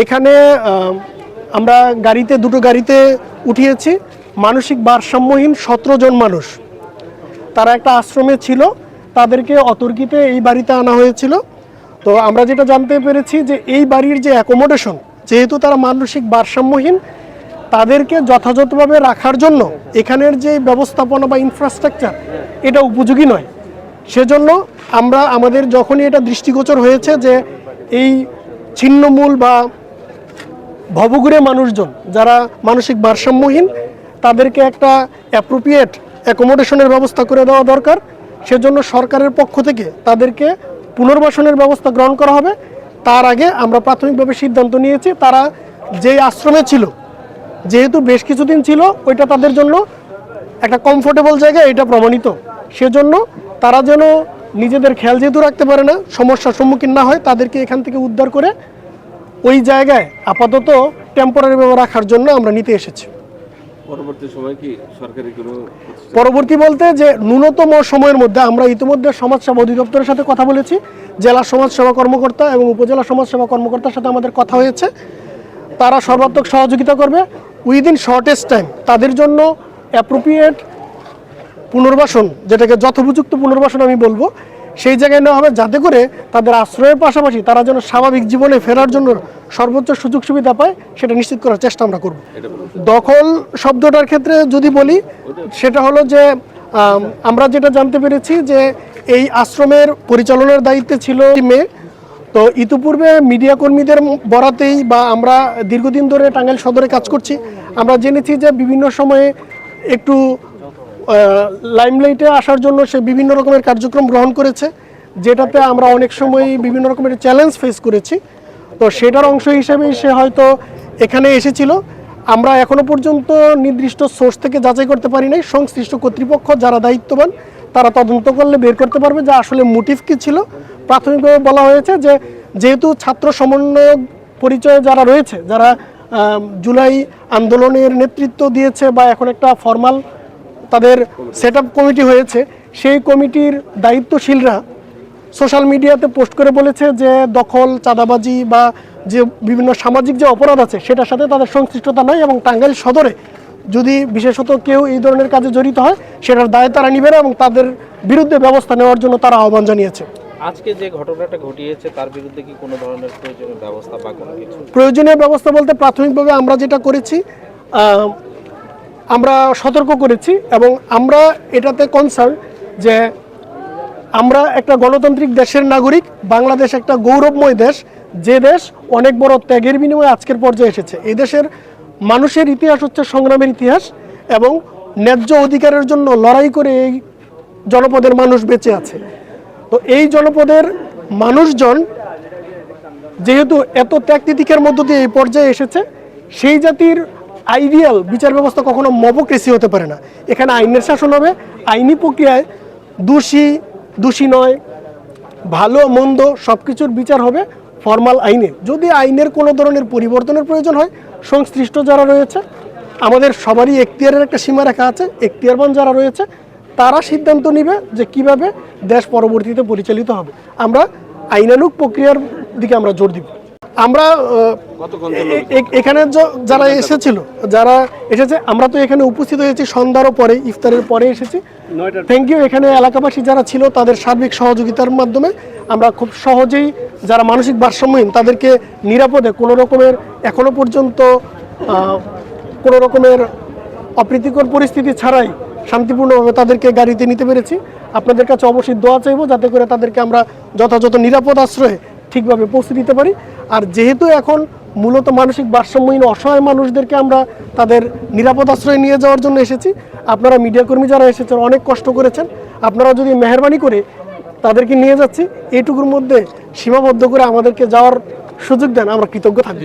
এখানে আমরা গাড়িতে, দুটো গাড়িতে উঠিয়েছি। মানসিক ভারসাম্যহীন সতেরো জন মানুষ। তারা একটা আশ্রমে ছিল। তাদেরকে অতর্কিতে এই বাড়িতে আনা হয়েছিল। তো আমরা যেটা জানতে পেরেছি যে এই বাড়ির যে অ্যাকোমোডেশন যেহেতু তারা মানসিক ভারসাম্যহীন, তাদেরকে যথাযথভাবে রাখার জন্য এখানের যে ব্যবস্থাপনা বা ইনফ্রাস্ট্রাকচার এটা উপযোগী নয়। সেজন্য আমরা, আমাদের যখনই এটা দৃষ্টিগোচর হয়েছে যে এই ছিন্নমূল বা ভবঘুরে মানুষজন যারা মানসিক ভারসাম্যহীন, তাদেরকে একটা অ্যাপ্রোপ্রিয়েট অ্যাকোমোডেশনের ব্যবস্থা করে দেওয়া দরকার। সেজন্য সরকারের পক্ষ থেকে তাদেরকে পুনর্বাসনের ব্যবস্থা গ্রহণ করা হবে। তার আগে আমরা প্রাথমিকভাবে সিদ্ধান্ত নিয়েছি, তারা যেই আশ্রমে ছিল, যেহেতু বেশ কিছুদিন ছিল, ওইটা তাদের জন্য একটা কমফোর্টেবল জায়গা, এটা প্রমাণিত। সেজন্য তারা যেন নিজেদের খেয়াল যেহেতু রাখতে পারে না, সমস্যার সম্মুখীন না হয়, তাদেরকে এখান থেকে উদ্ধার করে ওই জায়গায় আপাতত টেম্পোরারি রাখার জন্য আমরা নিতে এসেছি। পরবর্তী সময় কি সরকারি কোনো পরবর্তী বলতে যে ন্যূনতম সময়ের মধ্যে আমরা ইতিমধ্যে সমাজসেবা অধিদপ্তরের সাথে কথা বলেছি জেলা সমাজসেবা কর্মকর্তা এবং উপজেলা সমাজসেবা কর্মকর্তার সাথে আমাদের কথা হয়েছে। তারা সর্বাত্মক সহযোগিতা করবে। উইদিন শর্টেস্ট টাইম তাদের জন্য অ্যাপ্রোপ্রিয়েট পুনর্বাসন যেটাকে যথোপযুক্ত পুনর্বাসন আমি বলব সেই জায়গায় নেওয়া হবে যাতে করে তাদের আশ্রয়ের পাশাপাশি তারা যেন স্বাভাবিক জীবনে ফেরার জন্য সর্বোচ্চ সুযোগ সুবিধা পায় সেটা নিশ্চিত করার চেষ্টা আমরা করব। দখল শব্দটার ক্ষেত্রে যদি বলি সেটা হলো যে আমরা যেটা জানতে পেরেছি যে এই আশ্রমের পরিচালনার দায়িত্বে ছিল মেয়ে। তো ইতিপূর্বে মিডিয়া কর্মীদের বরাতেই বা আমরা দীর্ঘদিন ধরে টাঙ্গাইল সদরে কাজ করছি। আমরা জেনেছি যে বিভিন্ন সময়ে একটু লাইমলাইটে আসার জন্য সে বিভিন্ন রকমের কার্যক্রম গ্রহণ করেছে, যেটাতে আমরা অনেক সময় বিভিন্ন রকমের চ্যালেঞ্জ ফেস করেছি। তো সেটার অংশ হিসেবেই সে হয়তো এখানে এসেছিল। আমরা এখনও পর্যন্ত নির্দিষ্ট সোর্স থেকে যাচাই করতে পারি নাই। সংশ্লিষ্ট কর্তৃপক্ষ যারা দায়িত্ববান, তারা তদন্ত করলে বের করতে পারবে যে আসলে মোটিভ কী ছিল। প্রাথমিকভাবে বলা হয়েছে যে যেহেতু ছাত্র সমন্বয়ক পরিচয়ে যারা রয়েছে, যারা জুলাই আন্দোলনের নেতৃত্ব দিয়েছে বা এখন একটা ফর্মাল তাদের সেট কমিটি হয়েছে। সেই কমিটির দায়িত্বশীলরা সোশ্যাল মিডিয়াতে পোস্ট করে বলেছে যে দখল চাঁদাবাজি বা যে বিভিন্ন সামাজিক যে অপরাধ আছে সেটার সাথে তাদের সংশ্লিষ্টতা নাই এবং টাঙ্গাইল সদরে যদি বিশেষত কেউ এই ধরনের কাজে জড়িত হয় সেটার দায় তারা নিবে না এবং তাদের বিরুদ্ধে ব্যবস্থা নেওয়ার জন্য তারা আহ্বান জানিয়েছে। আজকে যে ঘটনাটা ঘটিয়েছে তার বিরুদ্ধে কি কোনো ধরনের প্রয়োজনীয় ব্যবস্থা বা কোনো কিছু? প্রয়োজনীয় ব্যবস্থা বলতে প্রাথমিকভাবে আমরা যেটা করেছি আমরা সতর্ক করেছি এবং আমরা এটাতে কনসার্ন যে আমরা একটা গণতান্ত্রিক দেশের নাগরিক, বাংলাদেশ একটা গৌরবময় দেশ, যে দেশ অনেক বড় ত্যাগের বিনিময়ে আজকের পর্যায়ে এসেছে। এই দেশের মানুষের ইতিহাস হচ্ছে সংগ্রামের ইতিহাস এবং ন্যায্য অধিকারের জন্য লড়াই করে এই জনপদের মানুষ বেঁচে আছে। তো এই জনপদের মানুষজন যেহেতু এত ত্যাগ তিতিকের মধ্য দিয়ে এই পর্যায়ে এসেছে, সেই জাতির আইডিয়াল বিচার ব্যবস্থা কখনো মবক্রেসি হতে পারে না। এখানে আইনের শাসন হবে, আইনি প্রক্রিয়ায় দোষী দোষী নয়, ভালো, মন্দ সব কিছুর বিচার হবে ফর্মাল আইনে। যদি আইনের কোনো ধরনের পরিবর্তনের প্রয়োজন হয়, সংশ্লিষ্ট যারা রয়েছে, আমাদের সবারই এখতিয়ারের একটা সীমা রেখা আছে, এখতিয়ারবান যারা রয়েছে, তারা সিদ্ধান্ত নিবে যে কীভাবে দেশ পরবর্তীতে পরিচালিত হবে। আমরা আইনানুগ প্রক্রিয়ার দিকে আমরা জোর দিব। আমরা এখানে যারা এসেছিল যারা এসেছে আমরা তো এখানে উপস্থিত হয়েছি সন্ধ্যারও পরে ইফতারের পরে এসেছি। থ্যাংক ইউ এখানে এলাকাবাসী যারা ছিল তাদের সার্বিক সহযোগিতার মাধ্যমে আমরা খুব সহজেই যারা মানসিক ভারসাম্যহীন তাদেরকে নিরাপদে কোনো রকমের এখনও পর্যন্ত কোনো রকমের অপ্রীতিকর পরিস্থিতি ছাড়াই শান্তিপূর্ণভাবে তাদেরকে গাড়িতে নিতে পেরেছি। আপনাদের কাছে অবশ্যই দোয়া চাইব যাতে করে তাদেরকে আমরা যথাযথ নিরাপদ আশ্রয়ে ঠিকভাবে পৌঁছে দিতে পারি। আর যেহেতু এখন মূলত মানসিক ভারসাম্যহীন, অসহায় মানুষদেরকে আমরা তাদের নিরাপদ আশ্রয় নিয়ে যাওয়ার জন্য এসেছি, আপনারা মিডিয়া কর্মী যারা এসেছেন, অনেক কষ্ট করেছেন। আপনারা যদি মেহরবানি করে তাদেরকে নিয়ে যাচ্ছি এইটুকুর মধ্যে সীমাবদ্ধ করে আমাদেরকে যাওয়ার সুযোগ দেন, আমরা কৃতজ্ঞ থাকব।